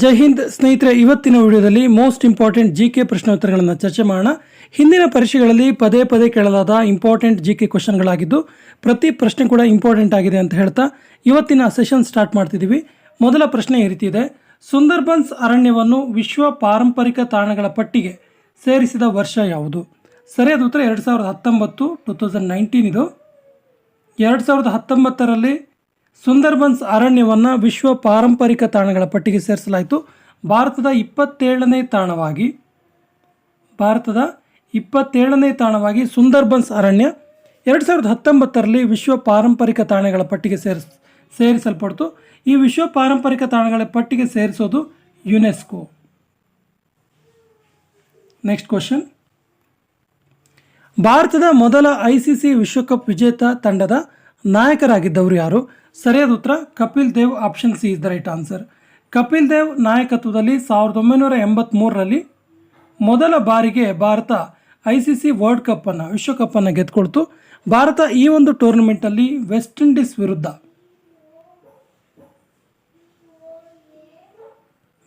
ಜೈ ಹಿಂದ್ ಸ್ನೇಹಿತರೆ, ಇವತ್ತಿನ ವಿಡಿಯೋದಲ್ಲಿ ಮೋಸ್ಟ್ ಇಂಪಾರ್ಟೆಂಟ್ ಜಿ ಕೆ ಪ್ರಶ್ನೋತ್ತರಗಳನ್ನು ಚರ್ಚೆ ಮಾಡೋಣ. ಹಿಂದಿನ ಪರೀಕ್ಷೆಗಳಲ್ಲಿ ಪದೇ ಪದೇ ಕೇಳಲಾದ ಇಂಪಾರ್ಟೆಂಟ್ ಜಿ ಕೆ ಕ್ವಶನ್ಗಳಾಗಿದ್ದು ಪ್ರತಿ ಪ್ರಶ್ನೆ ಕೂಡ ಇಂಪಾರ್ಟೆಂಟ್ ಆಗಿದೆ ಅಂತ ಹೇಳ್ತಾ ಇವತ್ತಿನ ಸೆಷನ್ ಸ್ಟಾರ್ಟ್ ಮಾಡ್ತಿದ್ದೀವಿ. ಮೊದಲ ಪ್ರಶ್ನೆ ಈ ರೀತಿ ಇದೆ. ಸುಂದರ್ಬನ್ಸ್ ಅರಣ್ಯವನ್ನು ವಿಶ್ವ ಪಾರಂಪರಿಕ ತಾಣಗಳ ಪಟ್ಟಿಗೆ ಸೇರಿಸಿದ ವರ್ಷ ಯಾವುದು? ಸರಿಯಾದ ಉತ್ತರ ಎರಡು ಸಾವಿರದ ಹತ್ತೊಂಬತ್ತು ಟು ತೌಸಂಡ್ ನೈನ್ಟೀನ್ ಇದು. ಎರಡು ಸಾವಿರದ ಹತ್ತೊಂಬತ್ತರಲ್ಲಿ ಸುಂದರ್ಬನ್ಸ್ ಅರಣ್ಯವನ್ನು ವಿಶ್ವ ಪಾರಂಪರಿಕ ತಾಣಗಳ ಪಟ್ಟಿಗೆ ಸೇರಿಸಲಾಯಿತು. ಭಾರತದ ಇಪ್ಪತ್ತೇಳನೇ ತಾಣವಾಗಿ, ಭಾರತದ ಇಪ್ಪತ್ತೇಳನೇ ತಾಣವಾಗಿ ಸುಂದರ್ಬನ್ಸ್ ಅರಣ್ಯ ಎರಡು ಸಾವಿರದ ಹತ್ತೊಂಬತ್ತರಲ್ಲಿ ವಿಶ್ವ ಪಾರಂಪರಿಕ ತಾಣಗಳ ಪಟ್ಟಿಗೆ ಸೇರಿಸ್, ಸೇರಿಸಲ್ಪಡ್ತು. ಈ ವಿಶ್ವ ಪಾರಂಪರಿಕ ತಾಣಗಳ ಪಟ್ಟಿಗೆ ಸೇರಿಸೋದು ಯುನೆಸ್ಕೋ. Next question. ಭಾರತದ ಮೊದಲ ಐ ಸಿ ಸಿ ವಿಶ್ವಕಪ್ ವಿಜೇತ ತಂಡದ ನಾಯಕರಾಗಿದ್ದವರು ಯಾರು? ಸರಿಯಾದ ಉತ್ತರ, Kapil Dev option C is the right answer. Kapil Dev ನಾಯಕತ್ವದಲ್ಲಿ ಸಾವಿರದ ಒಂಬೈನೂರ ಎಂಬತ್ತ್ಮೂರರಲ್ಲಿ ಮೊದಲ ಬಾರಿಗೆ Bharat I C C world ಕಪ್ಪನ್ನು ವಿಶ್ವಕಪ್ಪನ್ನು ಗೆದ್ಕೊಳ್ತು. ಭಾರತ ಈ ಒಂದು ಟೂರ್ನಮೆಂಟಲ್ಲಿ ವೆಸ್ಟ್ ಇಂಡೀಸ್ ವಿರುದ್ಧ.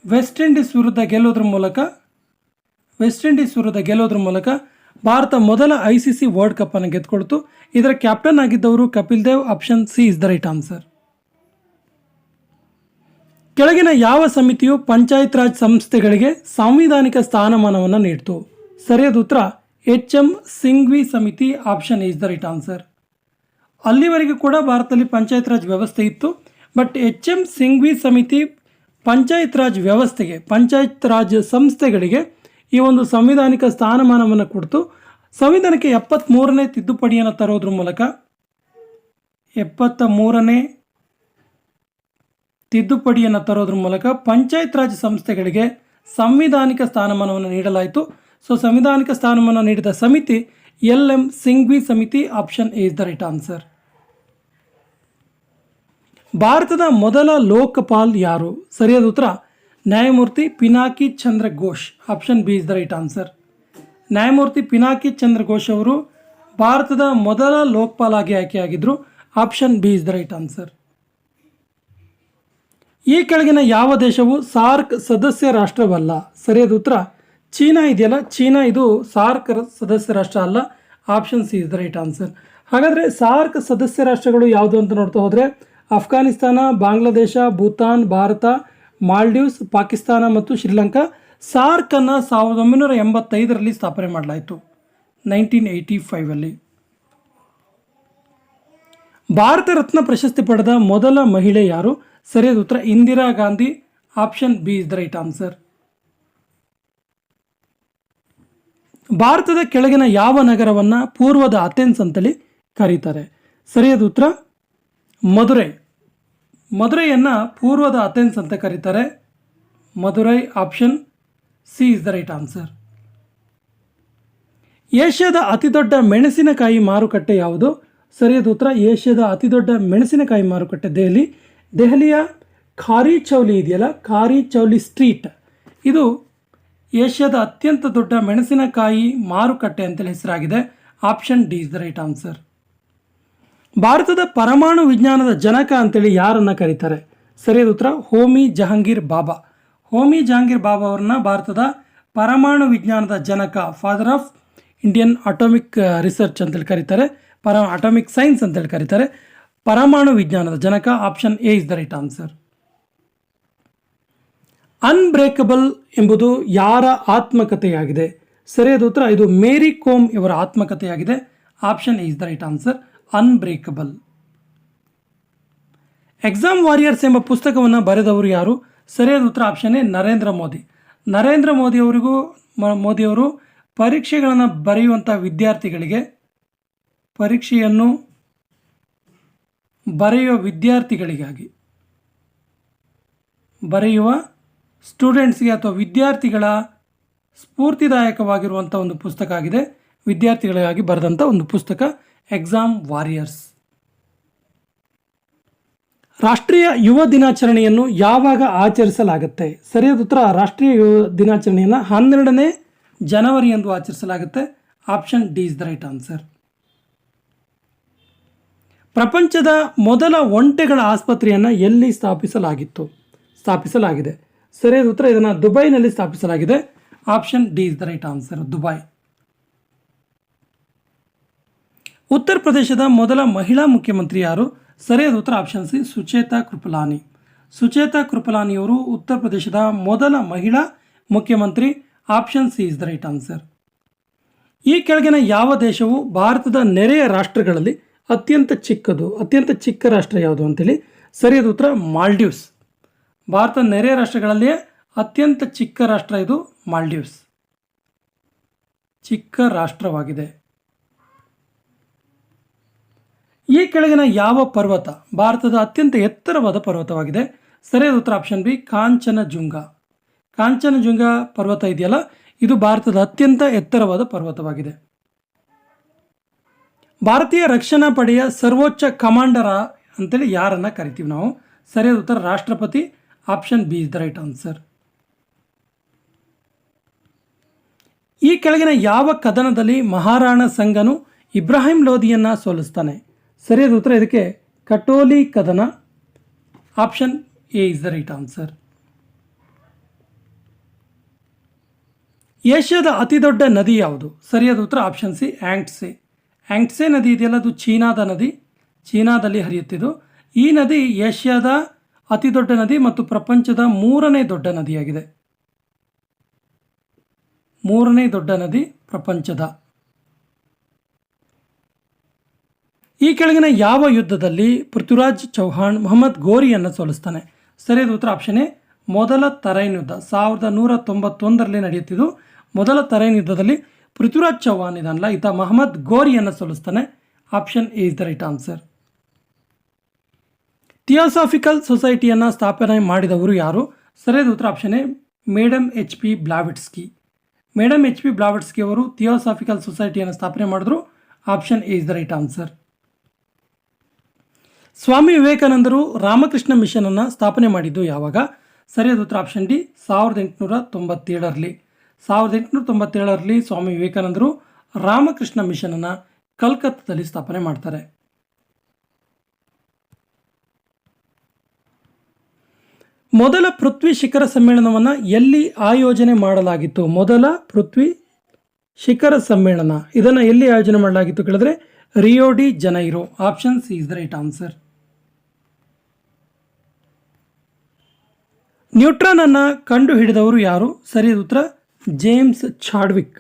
ವೆಸ್ಟ್ ಇಂಡೀಸ್ ವಿರುದ್ಧ ಗೆಲ್ಲೋದ್ರ ಮೂಲಕ, ವೆಸ್ಟ್ ಇಂಡೀಸ್ ವಿರುದ್ಧ ಗೆಲ್ಲೋದ್ರ ಮೂಲಕ ಭಾರತ ಮೊದಲ ಐ ಸಿ ಸಿ ವರ್ಲ್ಡ್ ಕಪ್ಪನ್ನು ಗೆದ್ದುಕೊಳ್ತು. ಇದರ captain ಆಗಿದ್ದವರು Kapil Dev option C is the right answer ಕೆಳಗಿನ ಯಾವ ಸಮಿತಿಯು ಪಂಚಾಯತ್ ರಾಜ್ ಸಂಸ್ಥೆಗಳಿಗೆ ಸಾಂವಿಧಾನಿಕ ಸ್ಥಾನಮಾನವನ್ನು ನೀಡಿತು? ಸರಿಯಾದ ಉತ್ತರ, ಎಚ್ ಎಂ ಸಿಂಘ್ವಿ ಸಮಿತಿ option is the right answer ಅಲ್ಲಿವರೆಗೂ ಕೂಡ ಭಾರತದಲ್ಲಿ ಪಂಚಾಯತ್ ರಾಜ್ ವ್ಯವಸ್ಥೆ ಇತ್ತು. ಬಟ್ ಎಚ್ ಎಂ ಸಿಂಘ್ವಿ ಸಮಿತಿ ಪಂಚಾಯತ್ ರಾಜ್ ವ್ಯವಸ್ಥೆಗೆ, ಪಂಚಾಯತ್ ರಾಜ್ ಸಂಸ್ಥೆಗಳಿಗೆ ಈ ಒಂದು ಸಂವಿಧಾನಿಕ ಸ್ಥಾನಮಾನವನ್ನು ಕೊಡ್ತು. ಸಂವಿಧಾನಕ್ಕೆ ಎಪ್ಪತ್ತ್ಮೂರನೇ ತಿದ್ದುಪಡಿಯನ್ನು ತರೋದ್ರ ಮೂಲಕ ಎಪ್ಪತ್ತ ಮೂರನೇ ತಿದ್ದುಪಡಿಯನ್ನು ತರೋದ್ರ ಮೂಲಕ ಪಂಚಾಯತ್ ರಾಜ್ ಸಂಸ್ಥೆಗಳಿಗೆ ಸಂವಿಧಾನಿಕ ಸ್ಥಾನಮಾನವನ್ನು ನೀಡಲಾಯಿತು. ಸೊ ಸಂವಿಧಾನಿಕ ಸ್ಥಾನಮಾನ ನೀಡಿದ ಸಮಿತಿ ಎಲ್ ಎಂ ಸಿಂಗ್ವಿ ಸಮಿತಿ option is the right answer. ಭಾರತದ ಮೊದಲ ಲೋಕಪಾಲ್ ಯಾರು? ಸರಿಯಾದ ಉತ್ತರ ನ್ಯಾಯಮೂರ್ತಿ Pinaki Chandra Ghosh option B is the right answer ನ್ಯಾಯಮೂರ್ತಿ ಪಿನಾಕಿ ಚಂದ್ರ ಘೋಷ್ ಅವರು ಭಾರತದ ಮೊದಲ ಲೋಕಪಾಲ್ ಆಗಿ ಆಯ್ಕೆಯಾಗಿದ್ದರು option B is the right answer ಈ ಕೆಳಗಿನ ಯಾವ ದೇಶವು ಸಾರ್ಕ್ ಸದಸ್ಯ ರಾಷ್ಟ್ರವಲ್ಲ? ಸರಿಯಾದ ಉತ್ತರ, ಚೀನಾ ಇದೆಯಲ್ಲ, ಚೀನಾ ಇದು ಸಾರ್ಕ್ ಸದಸ್ಯ ರಾಷ್ಟ್ರ ಅಲ್ಲ option C is the right answer ಹಾಗಾದರೆ ಸಾರ್ಕ್ ಸದಸ್ಯ ರಾಷ್ಟ್ರಗಳು ಯಾವುದು ಅಂತ ನೋಡ್ತಾ ಹೋದರೆ ಅಫ್ಘಾನಿಸ್ತಾನ ಬಾಂಗ್ಲಾದೇಶ, ಭೂತಾನ್, ಭಾರತ ಮಾಲ್ಡೀವ್ಸ್, ಪಾಕಿಸ್ತಾನ ಮತ್ತು ಶ್ರೀಲಂಕಾ ಸಾರ್ಕನ್ನು ಸಾವಿರದ ಒಂಬೈನೂರ ಎಂಬತ್ತೈದರಲ್ಲಿ ಸ್ಥಾಪನೆ ಮಾಡಲಾಯಿತು, ನೈನ್ಟೀನ್ ಏಯ್ಟಿ ಫೈವಲ್ಲಿ ಭಾರತ ರತ್ನ ಪ್ರಶಸ್ತಿ ಪಡೆದ ಮೊದಲ ಮಹಿಳೆ ಯಾರು? ಸರಿಯಾದ ಉತ್ತರ, Indira Gandhi. Option B is the right answer. ಭಾರತದ ಕೆಳಗಿನ ಯಾವ ನಗರವನ್ನು ಪೂರ್ವದ ಅಥೆನ್ಸ್ ಅಂತೇಳಿ ಕರೀತಾರೆ? ಸರಿಯಾದ ಉತ್ತರ, ಮಧುರೈ. ಮಧುರೈಯನ್ನು ಪೂರ್ವದ ಅಥೆನ್ಸ್ ಅಂತ ಕರೀತಾರೆ. Madurai option C is the right answer. ಏಷ್ಯಾದ ಅತಿದೊಡ್ಡ ಮೆಣಸಿನಕಾಯಿ ಮಾರುಕಟ್ಟೆ ಯಾವುದು? ಸರಿಯಾದ ಉತ್ತರ, ಏಷ್ಯಾದ ಅತಿದೊಡ್ಡ ಮೆಣಸಿನಕಾಯಿ ಮಾರುಕಟ್ಟೆ ದೆಹಲಿ. ದೆಹಲಿಯ ಖಾರಿ ಚೌಲಿ ಇದೆಯಲ್ಲ? ಖಾರಿ ಚೌಲಿ ಸ್ಟ್ರೀಟ್. ಇದು ಏಷ್ಯಾದ ಅತ್ಯಂತ ದೊಡ್ಡ ಮೆಣಸಿನಕಾಯಿ ಮಾರುಕಟ್ಟೆ ಅಂತೇಳಿ ಹೆಸರಾಗಿದೆ. Option D is the right answer. ಭಾರತದ ಪರಮಾಣು ವಿಜ್ಞಾನದ ಜನಕ ಅಂತೇಳಿ ಯಾರನ್ನು ಕರೀತಾರೆ? ಸರಿಯಾದ ಉತ್ತರ. ಹೋಮಿ ಜಹಾಂಗೀರ್ ಬಾಬಾ. ಹೋಮಿ ಜಹಾಂಗೀರ್ ಬಾಬಾ ಅವ್ರನ್ನ ಭಾರತದ ಪರಮಾಣು ವಿಜ್ಞಾನದ ಜನಕ father of Indian atomic research ಅಂತೇಳಿ ಕರೀತಾರೆ. ಪರ ಅಟೋಮಿಕ್ ಸೈನ್ಸ್ ಅಂತೇಳಿ ಕರೀತಾರೆ. ಪರಮಾಣು ವಿಜ್ಞಾನದ ಜನಕ option A is the right answer unbreakable ಎಂಬುದು ಯಾರ ಆತ್ಮಕಥೆಯಾಗಿದೆ? ಸರಿಯಾದ ಉತ್ತರ. ಇದು ಮೇರಿ ಕೋಮ್ ಇವರ ಆತ್ಮಕಥೆಯಾಗಿದೆ. Option A is the right answer unbreakable exam warriors ಎಂಬ ಪುಸ್ತಕವನ್ನು ಬರೆದವರು ಯಾರು? ಸರಿಯಾದ ಉತ್ತರ ಆಪ್ಷನ್ ಎ ನರೇಂದ್ರ ಮೋದಿ. ನರೇಂದ್ರ ಮೋದಿ ಅವರಿಗೂ, ಮ- ಮೋದಿಯವರು ಪರೀಕ್ಷೆಗಳನ್ನು ಬರೆಯುವಂಥ ವಿದ್ಯಾರ್ಥಿಗಳಿಗೆ ಪರೀಕ್ಷೆಯನ್ನು ಬರೆಯುವ ವಿದ್ಯಾರ್ಥಿಗಳಿಗಾಗಿ, ಬರೆಯುವ ಸ್ಟೂಡೆಂಟ್ಸ್ಗೆ ಅಥವಾ ವಿದ್ಯಾರ್ಥಿಗಳ ಸ್ಫೂರ್ತಿದಾಯಕವಾಗಿರುವಂಥ ಒಂದು ಪುಸ್ತಕ ಆಗಿದೆ. ವಿದ್ಯಾರ್ಥಿಗಳಿಗಾಗಿ ಬರೆದಂಥ ಒಂದು ಪುಸ್ತಕ ಎಕ್ಸಾಮ್ ವಾರಿಯರ್ಸ್ ರಾಷ್ಟ್ರೀಯ ಯುವ ದಿನಾಚರಣೆಯನ್ನು ಯಾವಾಗ ಆಚರಿಸಲಾಗುತ್ತೆ? ಸರಿಯಾದ ಉತ್ತರ, ರಾಷ್ಟ್ರೀಯ ಯುವ ದಿನಾಚರಣೆಯನ್ನು ಹನ್ನೆರಡನೇ ಜನವರಿ ಎಂದು ಆಚರಿಸಲಾಗುತ್ತೆ. Option D is the right answer ಪ್ರಪಂಚದ ಮೊದಲ ಒಂಟೆಗಳ ಆಸ್ಪತ್ರೆಯನ್ನು ಎಲ್ಲಿ ಸ್ಥಾಪಿಸಲಾಗಿತ್ತು? ಸ್ಥಾಪಿಸಲಾಗಿದೆ. ಸರಿಯಾದ ಉತ್ತರ ಇದನ್ನು ದುಬೈನಲ್ಲಿ ಸ್ಥಾಪಿಸಲಾಗಿದೆ. Option D is the right answer Dubai. ಉತ್ತರ ಪ್ರದೇಶದ ಮೊದಲ ಮಹಿಳಾ ಮುಖ್ಯಮಂತ್ರಿ ಯಾರು? ಸರಿಯಾದ ಉತ್ತರ ಆಪ್ಷನ್ ಸಿ ಸುಚೇತಾ ಕೃಪಲಾನಿ. ಸುಚೇತಾ ಕೃಪಲಾನಿಯವರು ಉತ್ತರ ಪ್ರದೇಶದ ಮೊದಲ ಮಹಿಳಾ ಮುಖ್ಯಮಂತ್ರಿ. Option C is the right answer. ಈ ಕೆಳಗಿನ ಯಾವ ದೇಶವು ಭಾರತದ ನೆರೆಯ ರಾಷ್ಟ್ರಗಳಲ್ಲಿ ಅತ್ಯಂತ ಚಿಕ್ಕದು, ಅತ್ಯಂತ ಚಿಕ್ಕ ರಾಷ್ಟ್ರ ಯಾವುದು ಅಂತೇಳಿ ಸರಿಯಾದ ಉತ್ತರ ಮಾಲ್ಡೀವ್ಸ್. ಭಾರತ ನೆರೆಯ ರಾಷ್ಟ್ರಗಳಲ್ಲಿಯೇ ಅತ್ಯಂತ ಚಿಕ್ಕ ರಾಷ್ಟ್ರ ಇದು ಮಾಲ್ಡೀವ್ಸ್. ಚಿಕ್ಕ ರಾಷ್ಟ್ರವಾಗಿದೆ. ಈ ಕೆಳಗಿನ ಯಾವ ಪರ್ವತ ಭಾರತದ ಅತ್ಯಂತ ಎತ್ತರವಾದ ಪರ್ವತವಾಗಿದೆ? ಸರಿಯಾದ ಉತ್ತರ ಆಪ್ಷನ್ ಬಿ ಕಾಂಚನಜುಂಗ. ಕಾಂಚನಜುಂಗ ಪರ್ವತ ಇದೆಯಲ್ಲ? ಇದು ಭಾರತದ ಅತ್ಯಂತ ಎತ್ತರವಾದ ಪರ್ವತವಾಗಿದೆ. ಭಾರತೀಯ ರಕ್ಷಣಾ ಪಡೆಯ ಸರ್ವೋಚ್ಚ ಕಮಾಂಡರ ಅಂತೇಳಿ ಯಾರನ್ನ ಕರಿತೀವಿ ನಾವು? ಸರಿಯಾದ ಉತ್ತರ ರಾಷ್ಟ್ರಪತಿ option B is the right answer ಈ ಕೆಳಗಿನ ಯಾವ ಕದನದಲ್ಲಿ ಮಹಾರಾಣ ಸಂಘನು ಇಬ್ರಾಹಿಂ ಲೋಧಿಯನ್ನು ಸೋಲಿಸ್ತಾನೆ? ಸರಿಯಾದ ಉತ್ತರ ಇದಕ್ಕೆ ಕಟೋಲಿ ಕದನ option A is the right answer. ಏಷ್ಯಾದ ಅತಿ ದೊಡ್ಡ ನದಿ ಯಾವುದು? ಸರಿಯಾದ ಉತ್ತರ ಆಪ್ಷನ್ ಸಿ ಆ್ಯಂಟ್ಸೆ ಆ್ಯಂಟ್ಸೆ ನದಿ ಇದೆಯಲ್ಲ, ಅದು ಚೀನಾದ ನದಿ. ಚೀನಾದಲ್ಲಿ ಹರಿಯುತ್ತಿದ್ದು. ಈ ನದಿ ಏಷ್ಯಾದ ಅತಿ ದೊಡ್ಡ ನದಿ ಮತ್ತು ಪ್ರಪಂಚದ ಮೂರನೇ ದೊಡ್ಡ ನದಿಯಾಗಿದೆ. ಮೂರನೇ ದೊಡ್ಡ ನದಿ ಪ್ರಪಂಚದ. ಈ ಕೆಳಗಿನ ಯಾವ ಯುದ್ಧದಲ್ಲಿ ಪೃಥ್ವಿರಾಜ್ ಚೌಹಾಣ್ ಮೊಹಮ್ಮದ್ ಗೋರಿಯನ್ನು ಸೋಲಿಸ್ತಾನೆ? ಸರಿಯಾದ ಉತ್ತರ ಆಪ್ಷನ್ ಎ, ಮೊದಲ ತರೈನ್ ಯುದ್ಧ. ಸಾವಿರದ ನೂರ ತೊಂಬತ್ತೊಂದರಲ್ಲಿ ನಡೆಯುತ್ತಿದ್ದು, ಮೊದಲ ತರೈನ್ ಯುದ್ಧದಲ್ಲಿ ಪೃಥ್ವಿರಾಜ್ ಚೌಹಾಣ್ ಇದನ್ನಲ್ಲ ಈತ ಮೊಹಮ್ಮದ್ ಗೋರಿಯನ್ನು ಸೋಲಿಸ್ತಾನೆ. Option A is the right answer theosophical ಸೊಸೈಟಿಯನ್ನು ಸ್ಥಾಪನೆ ಮಾಡಿದವರು ಯಾರು? ಸರಿಯಾದ ಉತ್ತರ option A madam H P Blavatsky. Madam H P Blavatsky ಅವರು ಥಿಯೋಸಾಫಿಕಲ್ ಸೊಸೈಟಿಯನ್ನು ಸ್ಥಾಪನೆ ಮಾಡಿದ್ರು. Option A is the right answer Swami ವಿವೇಕಾನಂದರು ರಾಮಕೃಷ್ಣ ಮಿಷನ್ ಅನ್ನು ಸ್ಥಾಪನೆ ಮಾಡಿದ್ದು ಯಾವಾಗ? ಸರಿಯಾದ ಉತ್ತರ ಆಪ್ಷನ್ ಡಿ. ಸಾವಿರದ ಎಂಟುನೂರ ತೊಂಬತ್ತೇಳರಲ್ಲಿ. ಸಾವಿರದ ಎಂಟುನೂರ ತೊಂಬತ್ತೇಳರಲ್ಲಿ ಸ್ವಾಮಿ ವಿವೇಕಾನಂದರು ರಾಮಕೃಷ್ಣ ಮಿಷನ್ ಅನ್ನು ಕಲ್ಕತ್ತಾದಲ್ಲಿ ಸ್ಥಾಪನೆ ಮಾಡ್ತಾರೆ. ಮೊದಲ ಪೃಥ್ವಿ ಶಿಖರ ಸಮ್ಮೇಳನವನ್ನು ಎಲ್ಲಿ ಆಯೋಜನೆ ಮಾಡಲಾಗಿತ್ತು? ಮೊದಲ ಪೃಥ್ವಿ ಶಿಖರ ಸಮ್ಮೇಳನ. ಇದನ್ನು ಎಲ್ಲಿ ಆಯೋಜನೆ ಮಾಡಲಾಗಿತ್ತು ಕೇಳಿದ್ರೆ? Rio de Janeiro. Option C is the right answer neutron ಅನ್ನು ಕಂಡು ಹಿಡಿದವರು ಯಾರು? ಸರಿಯಾದ ಉತ್ತರ, James Chadwick.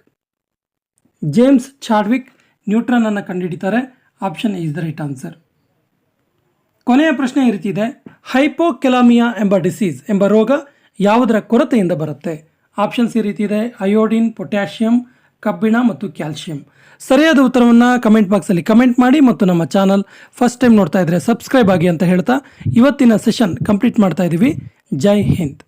James Chadwick neutron ಅನ್ನು ಕಂಡುಹಿಡಿತಾರೆ. Option is the right answer. ಕೊನೆಯ ಪ್ರಶ್ನೆ ಈ ರೀತಿ ಇದೆ. ಹೈಪೋಕೆಲಾಮಿಯಾ ಎಂಬ ಡಿಸೀಸ್ ಎಂಬ ರೋಗ ಯಾವುದರ ಕೊರತೆಯಿಂದ ಬರುತ್ತೆ? ಆಪ್ಷನ್ಸ್ ಈ ರೀತಿ ಇದೆ. ಅಯೋಡಿನ್, ಪೊಟ್ಯಾಷಿಯಂ ಕಬ್ಬಿಣ ಮತ್ತು ಕ್ಯಾಲ್ಶಿಯಂ. ಸರಿಯಾದ ಉತ್ತರವನ್ನು ಕಮೆಂಟ್ ಬಾಕ್ಸಲ್ಲಿ ಕಮೆಂಟ್ ಮಾಡಿ ಮತ್ತು ನಮ್ಮ ಚಾನಲ್ ಫಸ್ಟ್ ಟೈಮ್ ನೋಡ್ತಾ ಇದ್ದರೆ ಸಬ್ಸ್ಕ್ರೈಬ್ ಆಗಿ ಅಂತ ಹೇಳ್ತಾ ಇವತ್ತಿನ ಸೆಷನ್ ಕಂಪ್ಲೀಟ್ ಮಾಡ್ತಾ ಇದ್ದೀವಿ ಜೈ ಹಿಂದ್.